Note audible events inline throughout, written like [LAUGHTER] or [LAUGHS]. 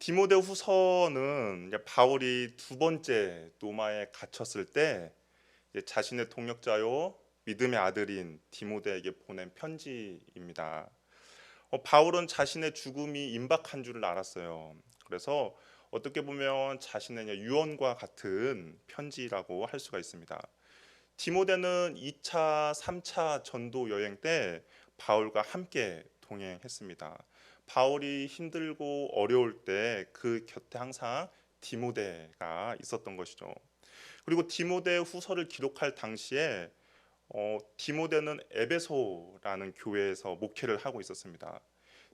디모데 후서는 이제 바울이 두 번째 노마에 갇혔을 때 자신의 동역자요 믿음의 아들인 디모데에게 보낸 편지입니다. 어, 바울은 자신의 죽음이 임박한 줄을 알았어요. 그래서 어떻게 보면 자신의 유언과 같은 편지라고 할 수가 있습니다. 디모데는 2차, 3차 전도 여행 때 바울과 함께 동행했습니다. 바울이 힘들고 어려울 때 그 곁에 항상 디모데가 있었던 것이죠. 그리고 디모데 후서를 기록할 당시에 어, 디모데는 에베소라는 교회에서 목회를 하고 있었습니다.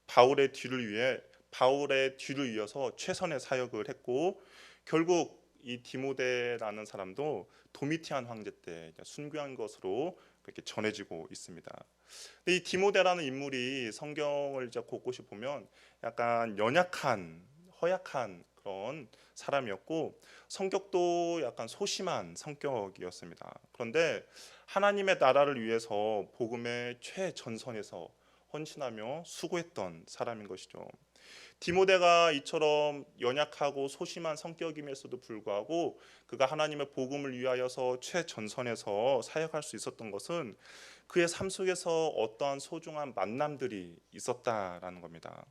바울의 뒤를 위해 바울의 뒤를 이어서 최선의 사역을 했고 결국 이 디모데라는 사람도 도미티안 황제 때 순교한 것으로 그렇게 전해지고 있습니다. 근데 이 디모데라는 인물이 성경을 이제 곳곳이 보면 약간 연약한 허약한 그런 사람이었고 성격도 약간 소심한 성격이었습니다. 그런데 하나님의 나라를 위해서 복음의 최전선에서 헌신하며 수고했던 사람인 것이죠. 디모데가 이처럼 연약하고 소심한 성격임에서도 불구하고 그가 하나님의 복음을 위하여서 최전선에서 사역할 수 있었던 것은 그의 삶 속에서 어떠한 소중한 만남들이 있었다라는 겁니다.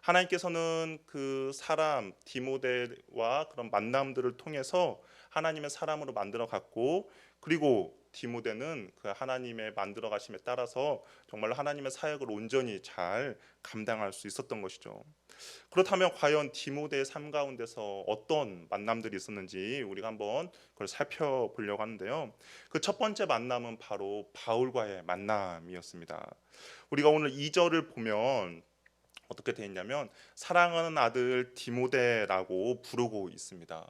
하나님께서는 그 사람 디모데와 그런 만남들을 통해서 하나님의 사람으로 만들어 갔고 그리고 디모데는 그 하나님의 만들어 가심에 따라서 정말 하나님의 사역을 온전히 잘 감당할 수 있었던 것이죠. 그렇다면 과연 디모데의 삶 가운데서 어떤 만남들이 있었는지 우리가 한번 그걸 살펴보려고 하는데요. 그 첫 번째 만남은 바로 바울과의 만남이었습니다. 우리가 오늘 2절을 보면 어떻게 되어 있냐면 사랑하는 아들 디모데라고 부르고 있습니다.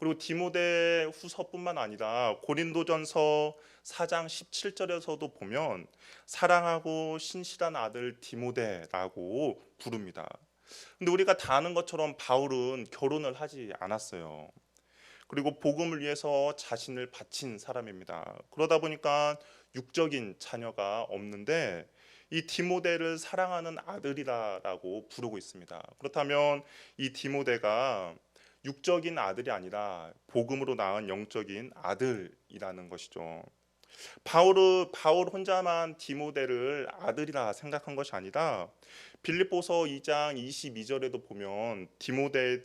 그리고 디모데 후서뿐만 아니라 고린도전서 4장 17절에서도 보면 사랑하고 신실한 아들 디모데라고 부릅니다. 근데 우리가 다 아는 것처럼 바울은 결혼을 하지 않았어요. 그리고 복음을 위해서 자신을 바친 사람입니다. 그러다 보니까 육적인 자녀가 없는데 이 디모데를 사랑하는 아들이라고 부르고 있습니다. 그렇다면 이 디모데가 육적인 아들이 아니라 복음으로 낳은 영적인 아들이라는 것이죠. 바울은 바울 혼자만 디모데를 아들이라 생각한 것이 아니라 빌립보서 2장 22절에도 보면 디모데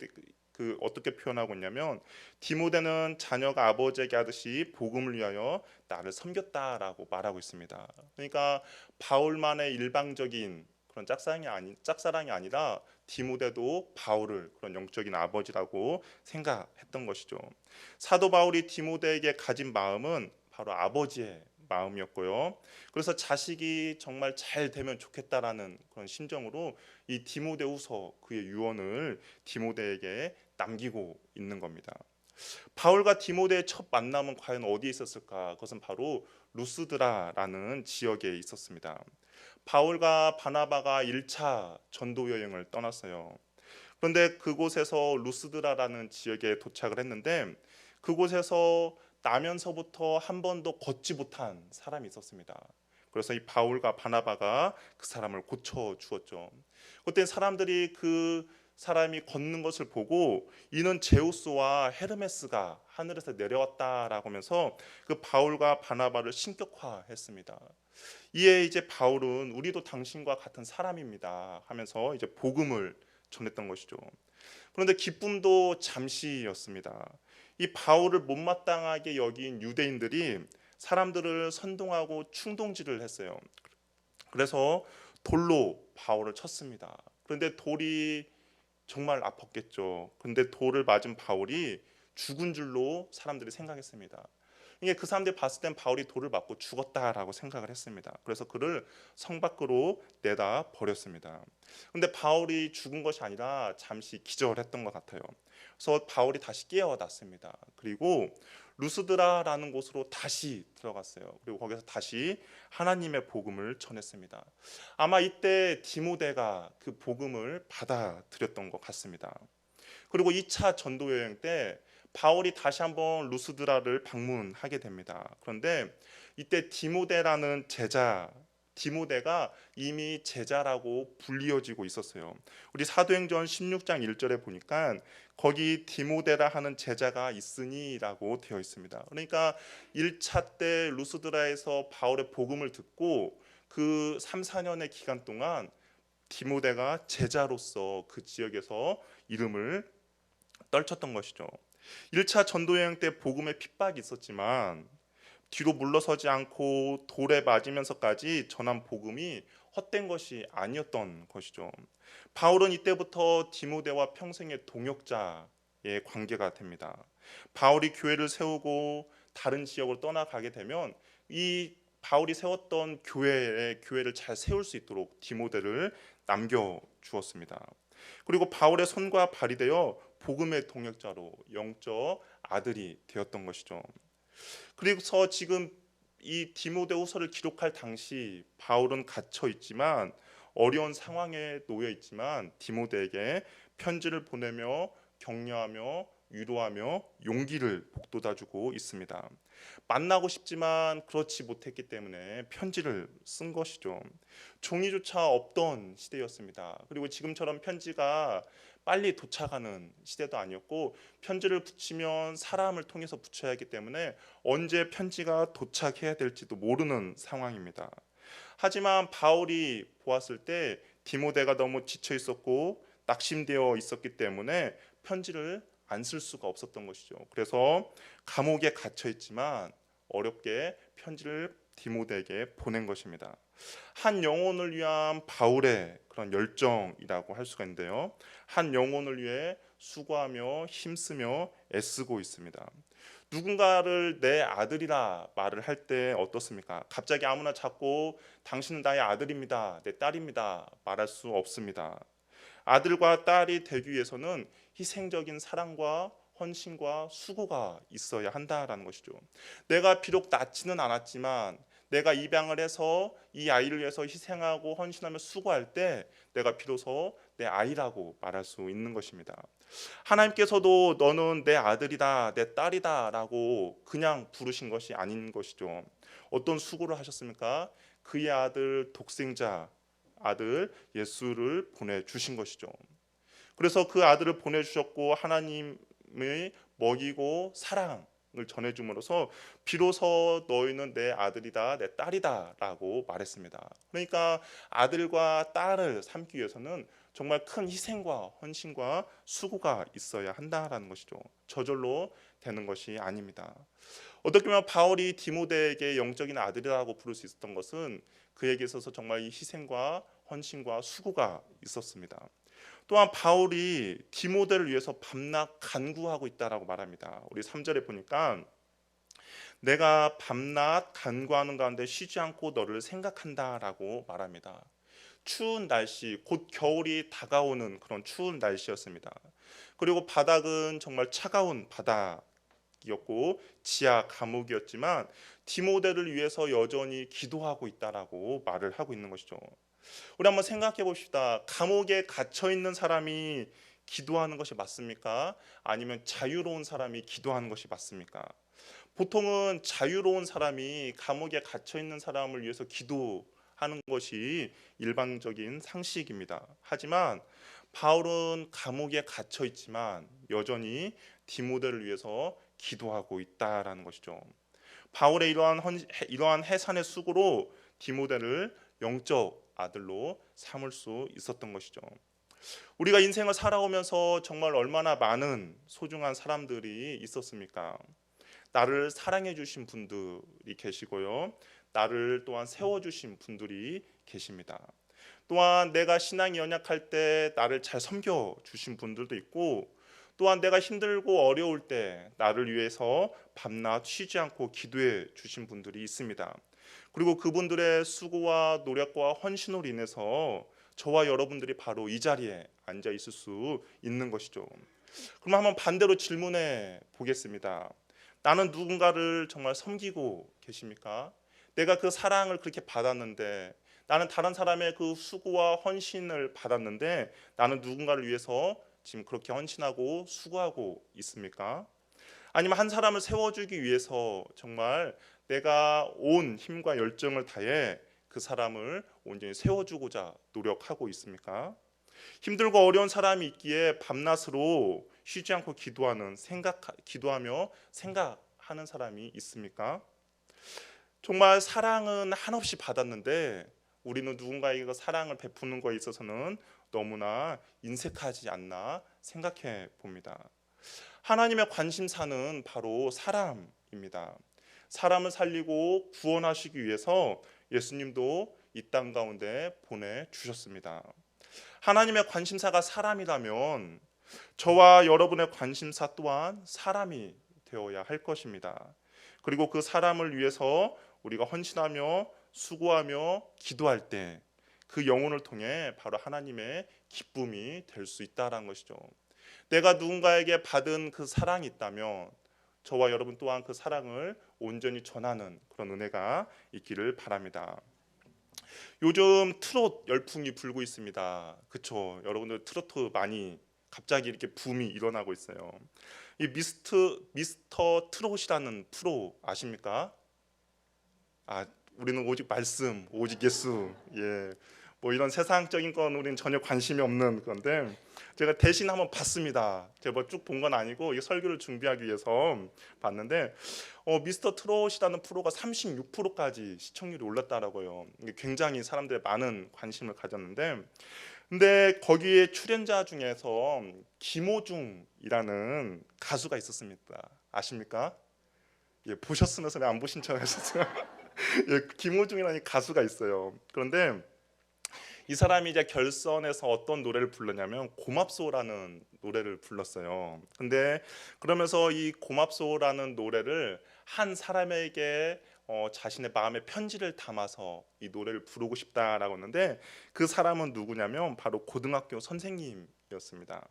그 어떻게 표현하고 있냐면 디모데는 자녀가 아버지에게 하듯이 복음을 위하여 나를 섬겼다라고 말하고 있습니다. 그러니까 바울만의 일방적인 그런 짝사랑이 아니 짝사랑이 아니라 디모데도 바울을 그런 영적인 아버지라고 생각했던 것이죠. 사도 바울이 디모데에게 가진 마음은 바로 아버지의 마음이었고요. 그래서 자식이 정말 잘 되면 좋겠다라는 그런 심정으로 이 디모데후서 그의 유언을 디모데에게 남기고 있는 겁니다. 바울과 디모데의 첫 만남은 과연 어디에 있었을까? 그것은 바로 루스드라라는 지역에 있었습니다. 바울과 바나바가 1차 전도 여행을 떠났어요. 그런데 그곳에서 루스드라라는 지역에 도착을 했는데 그곳에서 나면서부터 한 번도 걷지 못한 사람이 있었습니다. 그래서 이 바울과 바나바가 그 사람을 고쳐 주었죠. 그때 사람들이 그 사람이 걷는 것을 보고 이는 제우스와 헤르메스가 하늘에서 내려왔다라고 하면서 그 바울과 바나바를 신격화했습니다. 이에 이제 바울은 우리도 당신과 같은 사람입니다 하면서 이제 복음을 전했던 것이죠. 그런데 기쁨도 잠시였습니다. 이 바울을 못마땅하게 여긴 유대인들이 사람들을 선동하고 충동질을 했어요. 그래서 돌로 바울을 쳤습니다. 그런데 돌이 정말 아팠겠죠. 근데 돌을 맞은 바울이 죽은 줄로 사람들이 생각했습니다. 이게 그 사람들이 봤을 땐 바울이 돌을 맞고 죽었다라고 생각을 했습니다. 그래서 그를 성 밖으로 내다 버렸습니다. 근데 바울이 죽은 것이 아니라 잠시 기절했던 것 같아요. 그래서 바울이 다시 깨어났습니다. 그리고 루스드라라는 곳으로 다시 들어갔어요. 그리고 거기서 다시 하나님의 복음을 전했습니다. 아마 이때 디모데가 그 복음을 받아들였던 것 같습니다. 그리고 2차 전도 여행 때 바울이 다시 한번 루스드라를 방문하게 됩니다. 그런데 이때 디모데라는 제자 디모데가 이미 제자라고 불리어지고 있었어요. 우리 사도행전 16장 1절에 보니까 거기 디모데라 하는 제자가 있으니라고 되어 있습니다. 그러니까 1차 때 루스드라에서 바울의 복음을 듣고 그 3, 4년의 기간 동안 디모데가 제자로서 그 지역에서 이름을 떨쳤던 것이죠. 1차 전도 여행 때 복음의 핍박이 있었지만 뒤로 물러서지 않고 돌에 맞으면서까지 전한 복음이 헛된 것이 아니었던 것이죠. 바울은 이때부터 디모데와 평생의 동역자의 관계가 됩니다. 바울이 교회를 세우고 다른 지역으로 떠나가게 되면 이 바울이 세웠던 교회의 교회를 잘 세울 수 있도록 디모데를 남겨 주었습니다. 그리고 바울의 손과 발이 되어 복음의 동역자로 영적 아들이 되었던 것이죠. 그래서 지금 이 디모데후서를 기록할 당시 바울은 갇혀 있지만 어려운 상황에 놓여 있지만 디모데에게 편지를 보내며 격려하며 위로하며 용기를 북돋아 주고 있습니다. 만나고 싶지만 그렇지 못했기 때문에 편지를 쓴 것이죠. 종이조차 없던 시대였습니다. 그리고 지금처럼 편지가 빨리 도착하는 시대도 아니었고 편지를 붙이면 사람을 통해서 붙여야 하기 때문에 언제 편지가 도착해야 될지도 모르는 상황입니다. 하지만 바울이 보았을 때 디모데가 너무 지쳐 있었고 낙심되어 있었기 때문에 편지를 안 쓸 수가 없었던 것이죠. 그래서 감옥에 갇혀 있지만 어렵게 편지를 디모데에게 보낸 것입니다. 한 영혼을 위한 바울의 그런 열정이라고 할 수가 있는데요. 한 영혼을 위해 수고하며 힘쓰며 애쓰고 있습니다. 누군가를 내 아들이라 말을 할 때 어떻습니까? 갑자기 아무나 잡고 당신은 나의 아들입니다. 내 딸입니다. 말할 수 없습니다. 아들과 딸이 되기 위해서는 희생적인 사랑과 헌신과 수고가 있어야 한다라는 것이죠. 내가 비록 낳지는 않았지만 내가 입양을 해서 이 아이를 위해서 희생하고 헌신하며 수고할 때 내가 비로소 내 아이라고 말할 수 있는 것입니다. 하나님께서도 너는 내 아들이다, 내 딸이다라고 그냥 부르신 것이 아닌 것이죠. 어떤 수고를 하셨습니까? 그의 아들 독생자 아들 예수를 보내 주신 것이죠. 그래서 그 아들을 보내 주셨고 하나님의 먹이고 사랑 을 전해 줌으로써 비로소 너희는 내 아들이다 내 딸이다라고 말했습니다. 그러니까 아들과 딸을 삼기 위해서는 정말 큰 희생과 헌신과 수고가 있어야 한다라는 것이죠. 저절로 되는 것이 아닙니다. 어떻게 보면 바울이 디모데에게 영적인 아들이라고 부를 수 있었던 것은 그에게 있어서 정말 이 희생과 헌신과 수고가 있었습니다. 또한 바울이 디모데를 위해서 밤낮 간구하고 있다라고 말합니다. 우리 3절에 보니까 내가 밤낮 간구하는 가운데 쉬지 않고 너를 생각한다라고 말합니다. 추운 날씨, 곧 겨울이 다가오는 그런 추운 날씨였습니다. 그리고 바닥은 정말 차가운 바닥이었고 지하 감옥이었지만 디모데를 위해서 여전히 기도하고 있다라고 말을 하고 있는 것이죠. 우리 한번 생각해 봅시다. 감옥에 갇혀 있는 사람이 기도하는 것이 맞습니까? 아니면 자유로운 사람이 기도하는 것이 맞습니까? 보통은 자유로운 사람이 감옥에 갇혀 있는 사람을 위해서 기도하는 것이 일반적인 상식입니다. 하지만 바울은 감옥에 갇혀 있지만 여전히 디모데를 위해서 기도하고 있다라는 것이죠. 바울의 이러한 헌, 이러한 해산의 수고로 디모데를 영적 아들로 삼을 수 있었던 것이죠. 우리가 인생을 살아오면서 정말 얼마나 많은 소중한 사람들이 있었습니까? 나를 사랑해 주신 분들이 계시고요. 나를 또한 세워 주신 분들이 계십니다. 또한 내가 신앙이 연약할 때 나를 잘 섬겨 주신 분들도 있고 또한 내가 힘들고 어려울 때 나를 위해서 밤낮 쉬지 않고 기도해 주신 분들이 있습니다. 그리고 그분들의 수고와 노력과 헌신으로 인해서 저와 여러분들이 바로 이 자리에 앉아 있을 수 있는 것이죠. 그럼 한번 반대로 질문해 보겠습니다. 나는 누군가를 정말 섬기고 계십니까? 내가 그 사랑을 그렇게 받았는데 나는 다른 사람의 그 수고와 헌신을 받았는데 나는 누군가를 위해서 지금 그렇게 헌신하고 수고하고 있습니까? 아니면 한 사람을 세워주기 위해서 정말 내가 온 힘과 열정을 다해 그 사람을 온전히 세워주고자 노력하고 있습니까? 힘들고 어려운 사람이 있기에 밤낮으로 쉬지 않고 기도하는 생각 기도하며 생각하는 사람이 있습니까? 정말 사랑은 한없이 받았는데 우리는 누군가에게 그 사랑을 베푸는 거에 있어서는 너무나 인색하지 않나 생각해 봅니다. 하나님의 관심사는 바로 사람입니다. 사람을 살리고 구원하시기 위해서 예수님도 이 땅 가운데 보내 주셨습니다. 하나님의 관심사가 사람이라면 저와 여러분의 관심사 또한 사람이 되어야 할 것입니다. 그리고 그 사람을 위해서 우리가 헌신하며 수고하며 기도할 때 그 영혼을 통해 바로 하나님의 기쁨이 될 수 있다라는 것이죠. 내가 누군가에게 받은 그 사랑이 있다면 저와 여러분 또한 그 사랑을 온전히 전하는 그런 은혜가 있기를 바랍니다. 요즘 트롯 열풍이 불고 있습니다. 그렇죠? 여러분들 트로트 많이 갑자기 이렇게 붐이 일어나고 있어요. 이 미스터 미스터 트롯이라는 프로 아십니까? 아, 우리는 오직 말씀, 오직 예수. 예. 뭐 이런 세상적인 건 우리는 전혀 관심이 없는 건데 제가 대신 한번 봤습니다. 제가 뭐 쭉 본 건 아니고 이 설교를 준비하기 위해서 봤는데 어, 미스터 트롯이라는 프로가 36%까지 시청률이 올랐다라고요. 굉장히 사람들의 많은 관심을 가졌는데 근데 거기에 출연자 중에서 김호중이라는 가수가 있었습니다. 아십니까? 예, 보셨으면서 왜안 보신 척 하셨어요? [LAUGHS] 예, 김호중이라는 가수가 있어요. 그런데 이 사람이 이제 결선에서 어떤 노래를 불렀냐면 고맙소라는 노래를 불렀어요. 근데 그러면서 이 고맙소라는 노래를 한 사람에게 어, 자신의 마음의 편지를 담아서 이 노래를 부르고 싶다라고 했는데 그 사람은 누구냐면 바로 고등학교 선생님이었습니다.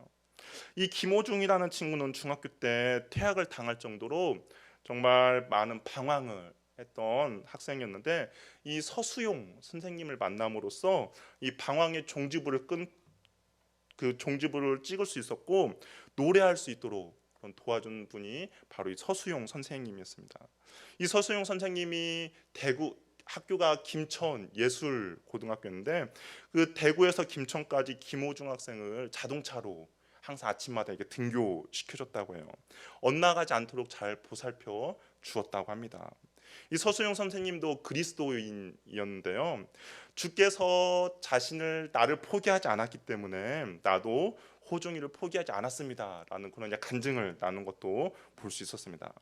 이 김호중이라는 친구는 중학교 때 퇴학을 당할 정도로 정말 많은 방황을 했던 학생이었는데 이 서수용 선생님을 만남으로써 이 방황의 종지부를 끈 그 종지부를 찍을 수 있었고 노래할 수 있도록 도와준 분이 바로 이 서수용 선생님이었습니다. 이 서수용 선생님이 대구 학교가 김천 예술 고등학교인데 그 대구에서 김천까지 김호중 학생을 자동차로 항상 아침마다 이렇게 등교 시켜줬다고 해요. 엇나가지 않도록 잘 보살펴 주었다고 합니다. 이 서수용 선생님도 그리스도인이었는데요. 주께서 자신을 나를 포기하지 않았기 때문에 나도 호중이를 포기하지 않았습니다라는 그런 간증을 나눈 것도 볼 수 있었습니다.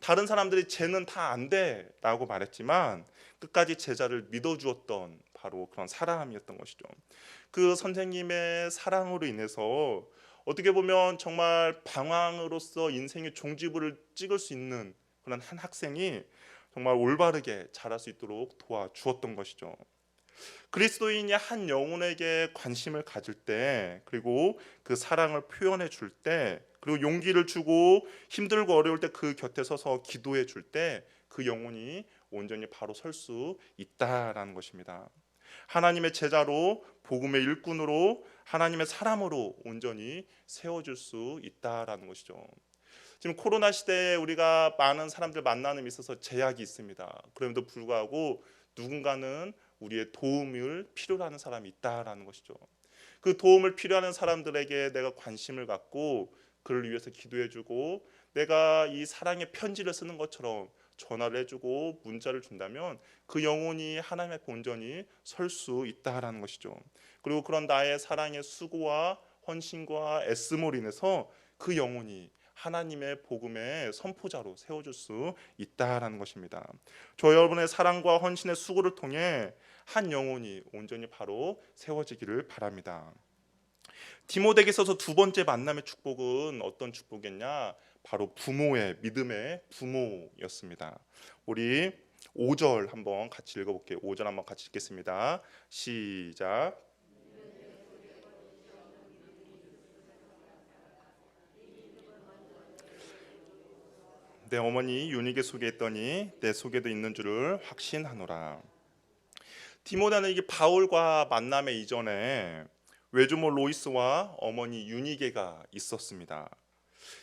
다른 사람들이 쟤는 다 안 돼라고 말했지만 끝까지 제자를 믿어주었던 바로 그런 사람이었던 것이죠. 그 선생님의 사랑으로 인해서 어떻게 보면 정말 방황으로서 인생의 종지부를 찍을 수 있는 그런 한 학생이 정말 올바르게 자랄 수 있도록 도와주었던 것이죠. 그리스도인이 한 영혼에게 관심을 가질 때 그리고 그 사랑을 표현해 줄 때 그리고 용기를 주고 힘들고 어려울 때 그 곁에 서서 기도해 줄 때 그 영혼이 온전히 바로 설 수 있다라는 것입니다. 하나님의 제자로 복음의 일꾼으로 하나님의 사람으로 온전히 세워줄 수 있다라는 것이죠. 지금 코로나 시대에 우리가 많은 사람들 만나는 데 있어서 제약이 있습니다. 그럼에도 불구하고 누군가는 우리의 도움을 필요로 하는 사람이 있다라는 것이죠. 그 도움을 필요하는 사람들에게 내가 관심을 갖고 그를 위해서 기도해주고 내가 이 사랑의 편지를 쓰는 것처럼 전화를 해주고 문자를 준다면 그 영혼이 하나님의 본전이 설 수 있다라는 것이죠. 그리고 그런 나의 사랑의 수고와 헌신과 애씀으로 인해서 그 영혼이 하나님의 복음의 선포자로 세워줄 수 있다라는 것입니다. 저 여러분의 사랑과 헌신의 수고를 통해 한 영혼이 온전히 바로 세워지기를 바랍니다. 디모데에게 있어서 두 번째 만남의 축복은 어떤 축복이냐? 바로 부모의 믿음의 부모였습니다. 우리 5절 한번 같이 읽어볼게요. 5절 한번 같이 읽겠습니다. 시작. 내 어머니 유니게 소개했더니 내 속에도 있는 줄을 확신하노라. 디모데는 이게 바울과 만남의 이전에 외조모 로이스와 어머니 유니게가 있었습니다.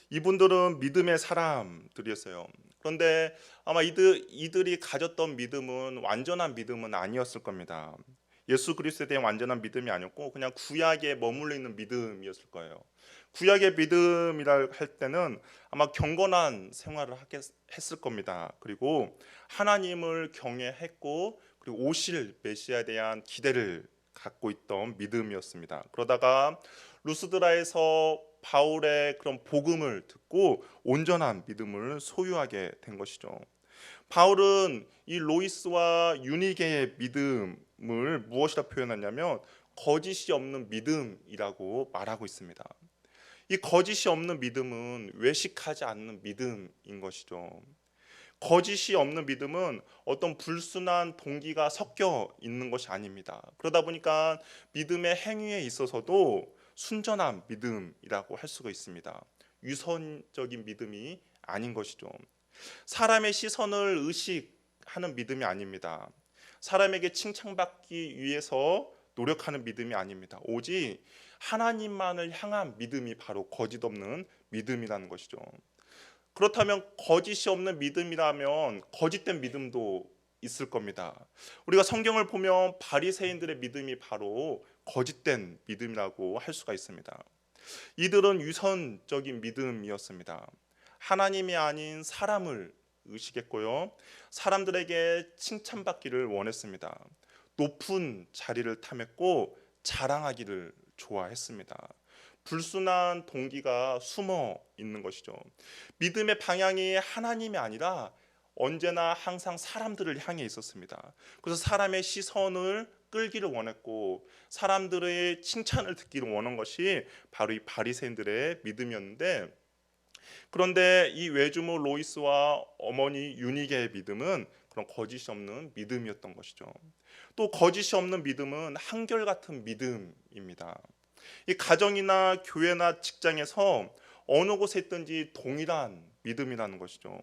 이분들은 믿음의 사람들이었어요. 그런데 아마 이들 이들이 가졌던 믿음은 완전한 믿음은 아니었을 겁니다. 예수 그리스도에 대한 완전한 믿음이 아니었고 그냥 구약에 머물러 있는 믿음이었을 거예요. 구약의 믿음이라 할 때는 아마 경건한 생활을 하겠, 했을 겁니다. 그리고 하나님을 경외했고 그리고 오실 메시아에 대한 기대를 갖고 있던 믿음이었습니다. 그러다가 루스드라에서 바울의 그런 복음을 듣고 온전한 믿음을 소유하게 된 것이죠. 바울은 이 로이스와 유니게의 믿음을 무엇이라 표현하냐면 거짓이 없는 믿음이라고 말하고 있습니다. 이 거짓이 없는 믿음은 외식하지 않는 믿음인 것이죠. 거짓이 없는 믿음은 어떤 불순한 동기가 섞여 있는 것이 아닙니다. 그러다 보니까 믿음의 행위에 있어서도 순전한 믿음이라고 할 수가 있습니다. 유선적인 믿음이 아닌 것이죠. 사람의 시선을 의식하는 믿음이 아닙니다. 사람에게 칭찬받기 위해서 노력하는 믿음이 아닙니다. 오직 하나님만을 향한 믿음이 바로 거짓 없는 믿음이라는 것이죠. 그렇다면 거짓이 없는 믿음이라면 거짓된 믿음도 있을 겁니다. 우리가 성경을 보면 바리새인들의 믿음이 바로 거짓된 믿음이라고 할 수가 있습니다. 이들은 유선적인 믿음이었습니다. 하나님이 아닌 사람을 의식했고요. 사람들에게 칭찬받기를 원했습니다. 높은 자리를 탐했고 자랑하기를 좋아했습니다. 불순한 동기가 숨어 있는 것이죠. 믿음의 방향이 하나님이 아니라 언제나 항상 사람들을 향해 있었습니다. 그래서 사람의 시선을 끌기를 원했고 사람들의 칭찬을 듣기를 원한 것이 바로 이 바리새인들의 믿음이었는데 그런데 이 외주모 로이스와 어머니 유니게의 믿음은 그런 거짓이 없는 믿음이었던 것이죠. 또 거짓이 없는 믿음은 한결같은 믿음입니다. 이 가정이나 교회나 직장에서 어느 곳에 있든지 동일한 믿음이라는 것이죠.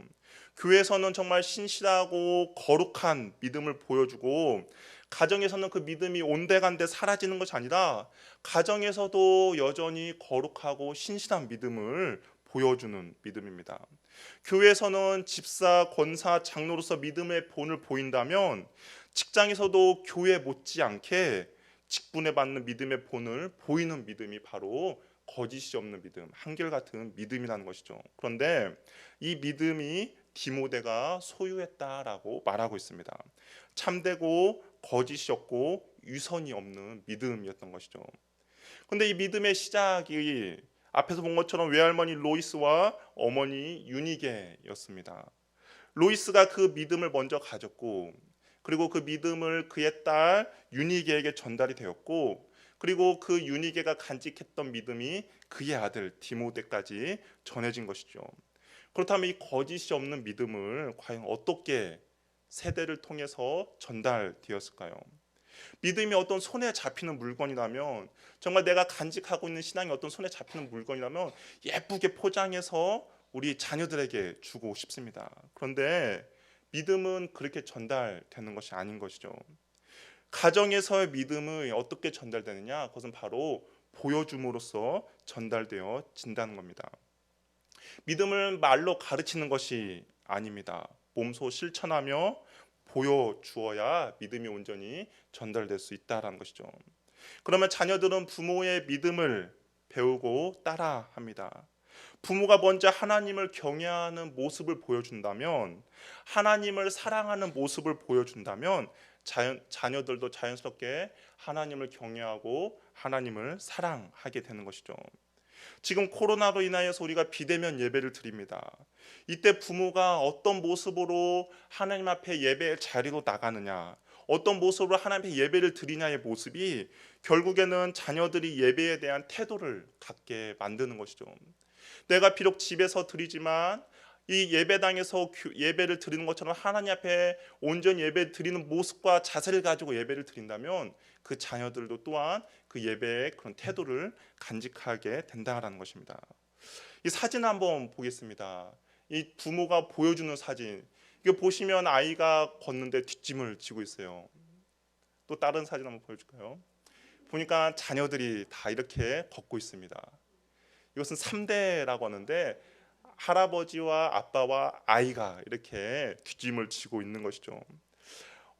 교회에서는 정말 신실하고 거룩한 믿음을 보여주고 가정에서는 그 믿음이 온데간데 사라지는 것이 아니라 가정에서도 여전히 거룩하고 신실한 믿음을 보여주는 믿음입니다. 교회에서는 집사, 권사, 장로로서 믿음의 본을 보인다면 직장에서도 교회 못지않게 직분에 받는 믿음의 본을 보이는 믿음이 바로 거짓이 없는 믿음, 한결같은 믿음이라는 것이죠. 그런데 이 믿음이 디모데가 소유했다라고 말하고 있습니다. 참되고 거짓이 없고 유선이 없는 믿음이었던 것이죠. 그런데 이 믿음의 시작이 앞에서 본 것처럼 외할머니 로이스와 어머니 유니게였습니다. 로이스가 그 믿음을 먼저 가졌고 그리고 그 믿음을 그의 딸 유니게에게 전달이 되었고 그리고 그 유니게가 간직했던 믿음이 그의 아들 디모데까지 전해진 것이죠. 그렇다면 이 거짓이 없는 믿음을 과연 어떻게 세대를 통해서 전달되었을까요? 믿음이 어떤 손에 잡히는 물건이라면 정말 내가 간직하고 있는 신앙이 어떤 손에 잡히는 물건이라면 예쁘게 포장해서 우리 자녀들에게 주고 싶습니다. 그런데 믿음은 그렇게 전달되는 것이 아닌 것이죠. 가정에서의 믿음이 어떻게 전달되느냐? 그것은 바로 보여줌으로써 전달되어 진다는 겁니다. 믿음을 말로 가르치는 것이 아닙니다. 몸소 실천하며 보여주어야 믿음이 온전히 전달될 수 있다라는 것이죠. 그러면 자녀들은 부모의 믿음을 배우고 따라합니다. 부모가 먼저 하나님을 경외하는 모습을 보여준다면, 하나님을 사랑하는 모습을 보여준다면, 자연, 자녀들도 자연스럽게 하나님을 경외하고 하나님을 사랑하게 되는 것이죠. 지금 코로나로 인하여서 우리가 비대면 예배를 드립니다. 이때 부모가 어떤 모습으로 하나님 앞에 예배 자리로 나가느냐, 어떤 모습으로 하나님 앞에 예배를 드리냐의 모습이 결국에는 자녀들이 예배에 대한 태도를 갖게 만드는 것이죠. 내가 비록 집에서 드리지만 이 예배당에서 예배를 드리는 것처럼 하나님 앞에 온전히 예배 드리는 모습과 자세를 가지고 예배를 드린다면 그 자녀들도 또한 그 예배의 그런 태도를 간직하게 된다라는 것입니다. 이 사진 한번 보겠습니다. 이 부모가 보여주는 사진. 이거 보시면 아이가 걷는데 뒷짐을 지고 있어요. 또 다른 사진 한번 보여줄까요? 보니까 자녀들이 다 이렇게 걷고 있습니다. 이것은 3대라고 하는데 할아버지와 아빠와 아이가 이렇게 뒷짐을 지고 있는 것이죠.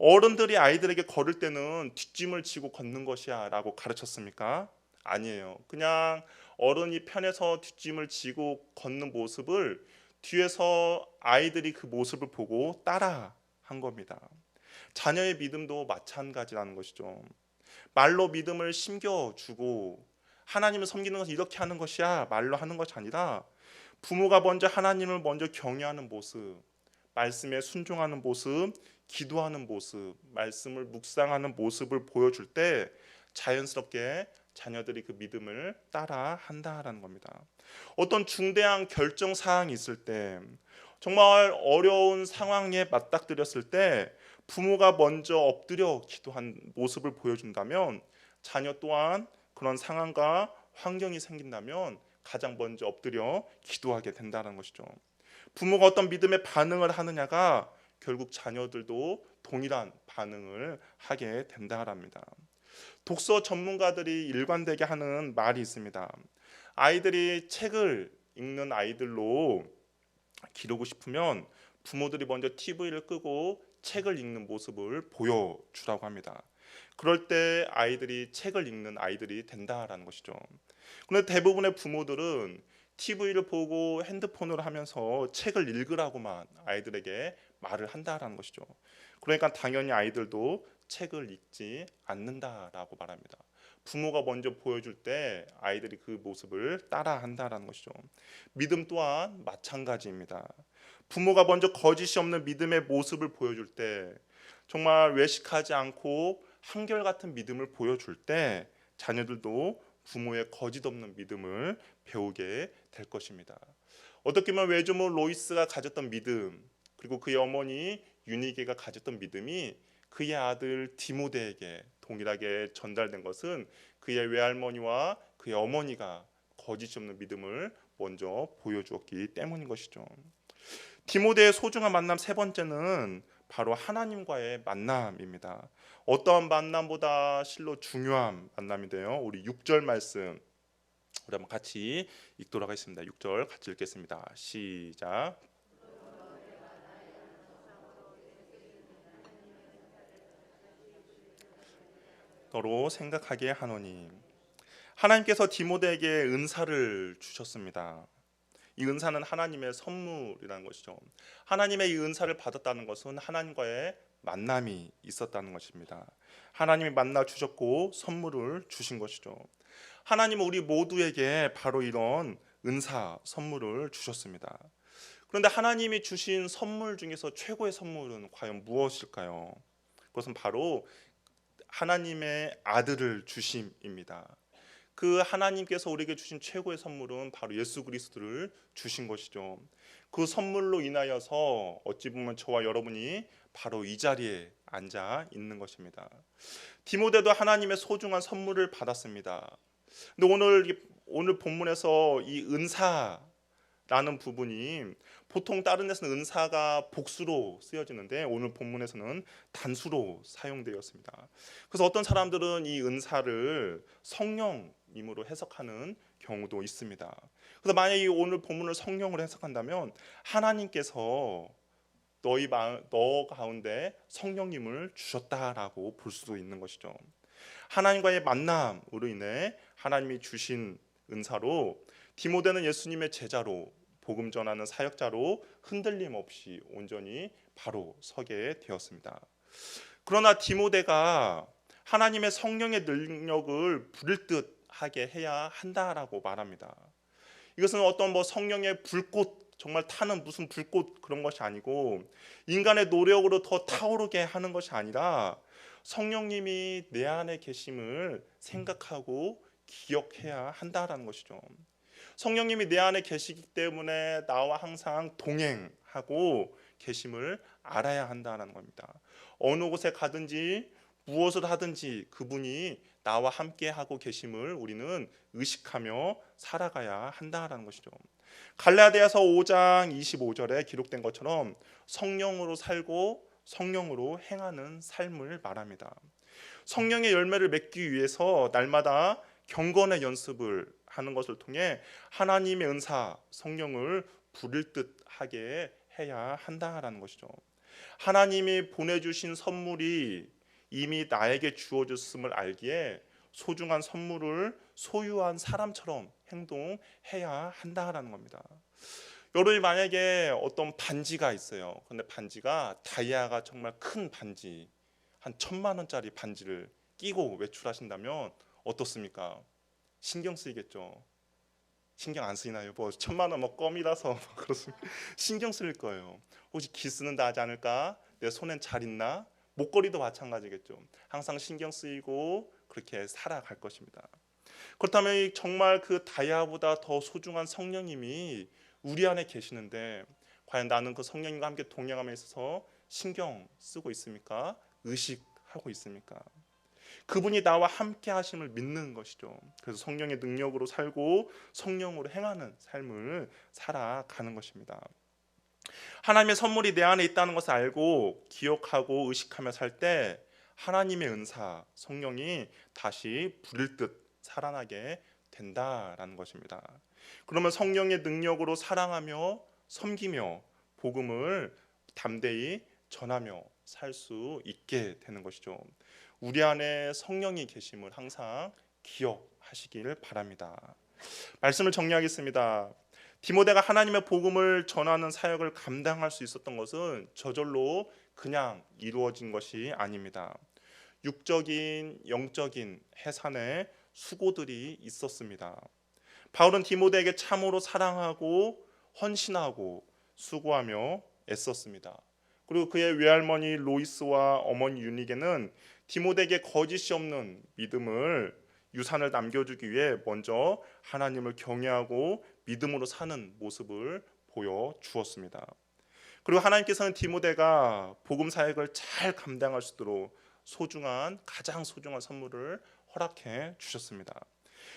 어른들이 아이들에게 걸을 때는 뒷짐을 지고 걷는 것이야 라고 가르쳤습니까? 아니에요. 그냥 어른이 편해서 뒷짐을 지고 걷는 모습을 뒤에서 아이들이 그 모습을 보고 따라 한 겁니다. 자녀의 믿음도 마찬가지라는 것이죠. 말로 믿음을 심겨주고 하나님을 섬기는 것은 이렇게 하는 것이야 말로 하는 것이 아니라 부모가 먼저 하나님을 먼저 경외하는 모습, 말씀에 순종하는 모습, 기도하는 모습, 말씀을 묵상하는 모습을 보여줄 때 자연스럽게 자녀들이 그 믿음을 따라 한다라는 겁니다. 어떤 중대한 결정 사항이 있을 때 정말 어려운 상황에 맞닥뜨렸을 때 부모가 먼저 엎드려 기도한 모습을 보여준다면 자녀 또한 그런 상황과 환경이 생긴다면 가장 먼저 엎드려 기도하게 된다는 것이죠. 부모가 어떤 믿음의 반응을 하느냐가 결국 자녀들도 동일한 반응을 하게 된다랍니다. 독서 전문가들이 일관되게 하는 말이 있습니다. 아이들이 책을 읽는 아이들로 기르고 싶으면 부모들이 먼저 TV를 끄고 책을 읽는 모습을 보여주라고 합니다. 그럴 때 아이들이 책을 읽는 아이들이 된다라는 것이죠. 그런데 대부분의 부모들은 TV를 보고 핸드폰을 하면서 책을 읽으라고만 아이들에게 말을 한다라는 것이죠. 그러니까 당연히 아이들도 책을 읽지 않는다라고 말합니다. 부모가 먼저 보여줄 때 아이들이 그 모습을 따라 한다라는 것이죠. 믿음 또한 마찬가지입니다. 부모가 먼저 거짓이 없는 믿음의 모습을 보여줄 때 정말 외식하지 않고 한결같은 믿음을 보여줄 때 자녀들도 부모의 거짓 없는 믿음을 배우게 될 것입니다. 어떻게 보면 외조모 로이스가 가졌던 믿음 그리고 그의 어머니 유니게가 가졌던 믿음이 그의 아들 디모데에게 동일하게 전달된 것은 그의 외할머니와 그의 어머니가 거짓 없는 믿음을 먼저 보여주었기 때문인 것이죠. 디모데의 소중한 만남 세 번째는 바로 하나님과의 만남입니다. 어떠한 만남보다 실로 중요한 만남인데요. 우리 6절 말씀 우리 한번 같이 읽도록 하겠습니다. 6절 같이 읽겠습니다. 시작. 너로 생각하게 하노니 하나님께서 디모데에게 은사를 주셨습니다. 이 은사는 하나님의 선물이라는 것이죠. 하나님의 이 은사를 받았다는 것은 하나님과의 만남이 있었다는 것입니다. 하나님이 만나 주셨고 선물을 주신 것이죠. 하나님은 우리 모두에게 바로 이런 은사 선물을 주셨습니다. 그런데 하나님이 주신 선물 중에서 최고의 선물은 과연 무엇일까요? 그것은 바로 하나님의 아들을 주심입니다. 그 하나님께서 우리에게 주신 최고의 선물은 바로 예수 그리스도를 주신 것이죠. 그 선물로 인하여서 어찌 보면 저와 여러분이 바로 이 자리에 앉아 있는 것입니다. 디모데도 하나님의 소중한 선물을 받았습니다. 근데 오늘 오늘 본문에서 이 은사라는 부분이 보통 다른 데서는 은사가 복수로 쓰여지는데 오늘 본문에서는 단수로 사용되었습니다. 그래서 어떤 사람들은 이 은사를 성령님으로 해석하는 경우도 있습니다. 그래서 만약에 오늘 본문을 성령으로 해석한다면 하나님께서 너희 너 가운데 성령님을 주셨다라고 볼 수도 있는 것이죠. 하나님과의 만남으로 인해 하나님이 주신 은사로 디모데는 예수님의 제자로 복음 전하는 사역자로 흔들림 없이 온전히 바로 서게 되었습니다. 그러나 디모데가 하나님의 성령의 능력을 부릴 듯 하게 해야 한다라고 말합니다. 이것은 어떤 뭐 성령의 불꽃 정말 타는 무슨 불꽃 그런 것이 아니고 인간의 노력으로 더 타오르게 하는 것이 아니라 성령님이 내 안에 계심을 생각하고 기억해야 한다라는 것이죠. 성령님이 내 안에 계시기 때문에 나와 항상 동행하고 계심을 알아야 한다는 겁니다. 어느 곳에 가든지 무엇을 하든지 그분이 나와 함께 하고 계심을 우리는 의식하며 살아가야 한다라는 것이죠. 갈라디아서 5장 25절에 기록된 것처럼 성령으로 살고 성령으로 행하는 삶을 말합니다. 성령의 열매를 맺기 위해서 날마다 경건의 연습을 하는 것을 통해 하나님의 은사 성령을 부릴 듯하게 해야 한다라는 것이죠. 하나님이 보내주신 선물이 이미 나에게 주어졌음을 알기에 소중한 선물을 소유한 사람처럼 행동해야 한다라는 겁니다. 여러분이 만약에 어떤 반지가 있어요. 근데 반지가 다이아가 정말 큰 반지, 한 천만 원짜리 반지를 끼고 외출하신다면 어떻습니까? 신경 쓰이겠죠. 신경 안 쓰이나요? 뭐 천만 원 뭐 껌이라서 막 [LAUGHS] 그렇습니다. 신경 쓰일 거예요. 혹시 기스는 나지 않을까? 내 손엔 잘 있나? 목걸이도 마찬가지겠죠. 항상 신경 쓰이고 그렇게 살아갈 것입니다. 그렇다면 이 정말 그 다이아보다 더 소중한 성령님이 우리 안에 계시는데 과연 나는 그 성령님과 함께 동행함에 있어서 신경 쓰고 있습니까? 의식하고 있습니까? 그분이 나와 함께 하심을 믿는 것이죠. 그래서 성령의 능력으로 살고 성령으로 행하는 삶을 살아가는 것입니다. 하나님의 선물이 내 안에 있다는 것을 알고 기억하고 의식하며 살 때 하나님의 은사, 성령이 다시 부릴 듯 살아나게 된다라는 것입니다. 그러면 성령의 능력으로 사랑하며 섬기며 복음을 담대히 전하며 살 수 있게 되는 것이죠. 우리 안에 성령이 계심을 항상 기억하시기를 바랍니다. 말씀을 정리하겠습니다. 디모데가 하나님의 복음을 전하는 사역을 감당할 수 있었던 것은 저절로 그냥 이루어진 것이 아닙니다. 육적인 영적인 해산의 수고들이 있었습니다. 바울은 디모데에게 참으로 사랑하고 헌신하고 수고하며 애썼습니다. 그리고 그의 외할머니 로이스와 어머니 유닉에는 디모데에게 거짓이 없는 믿음을 유산을 남겨주기 위해 먼저 하나님을 경외하고 믿음으로 사는 모습을 보여 주었습니다. 그리고 하나님께서는 디모데가 복음 사역을 잘 감당할 수 있도록 소중한 가장 소중한 선물을 허락해 주셨습니다.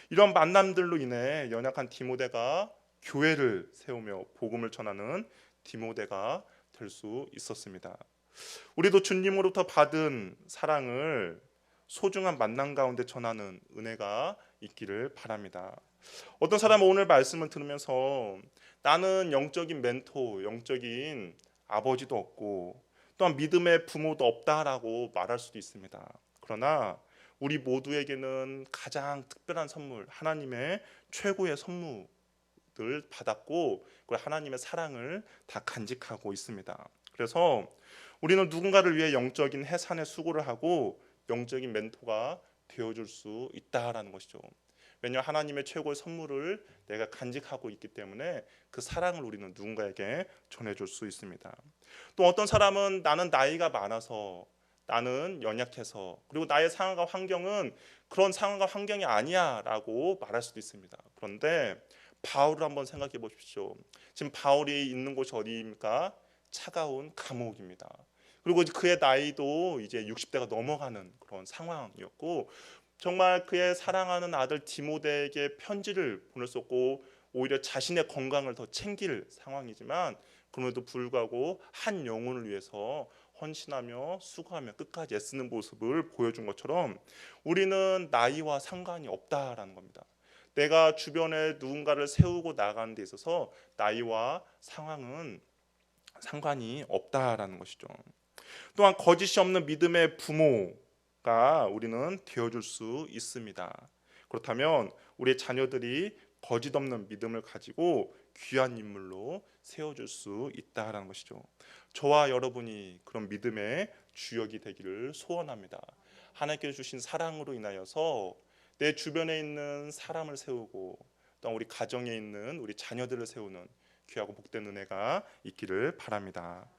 이런 만남들로 인해 연약한 디모데가 교회를 세우며 복음을 전하는 디모데가 될 수 있었습니다. 우리도 주님으로부터 받은 사랑을 소중한 만남 가운데 전하는 은혜가 있기를 바랍니다. 어떤 사람은 오늘 말씀을 들으면서 나는 영적인 멘토, 영적인 아버지도 없고 또한 믿음의 부모도 없다라고 말할 수도 있습니다. 그러나 우리 모두에게는 가장 특별한 선물, 하나님의 최고의 선물을 받았고 그 하나님의 사랑을 다 간직하고 있습니다. 그래서 우리는 누군가를 위해 영적인 해산의 수고를 하고 영적인 멘토가 되어줄 수 있다라는 것이죠. 왜냐 하나님의 최고의 선물을 내가 간직하고 있기 때문에 그 사랑을 우리는 누군가에게 전해줄 수 있습니다. 또 어떤 사람은 나는 나이가 많아서 나는 연약해서 그리고 나의 상황과 환경은 그런 상황과 환경이 아니야라고 말할 수도 있습니다. 그런데 바울을 한번 생각해 보십시오. 지금 바울이 있는 곳이 어디입니까? 차가운 감옥입니다. 그리고 그의 나이도 이제 60대가 넘어가는 그런 상황이었고 정말 그의 사랑하는 아들 디모데에게 편지를 없고 오히려 자신의 건강을 더 챙길 상황이지만 그럼에도 불구하고 한 영혼을 위해서 헌신하며 수고하며 끝까지 애쓰는 모습을 보여준 것처럼 우리는 나이와 상관이 없다라는 겁니다. 내가 주변에 누군가를 세우고 나가는 데 있어서 나이와 상황은 상관이 없다라는 것이죠. 또한 거짓이 없는 믿음의 부모가 우리는 되어줄 수 있습니다. 그렇다면 우리의 자녀들이 거짓 없는 믿음을 가지고 귀한 인물로 세워줄 수 있다라는 것이죠. 저와 여러분이 그런 믿음의 주역이 되기를 소원합니다. 하나님께서 주신 사랑으로 인하여서 내 주변에 있는 사람을 세우고 또 우리 가정에 있는 우리 자녀들을 세우는 귀하고 복된 은혜가 있기를 바랍니다.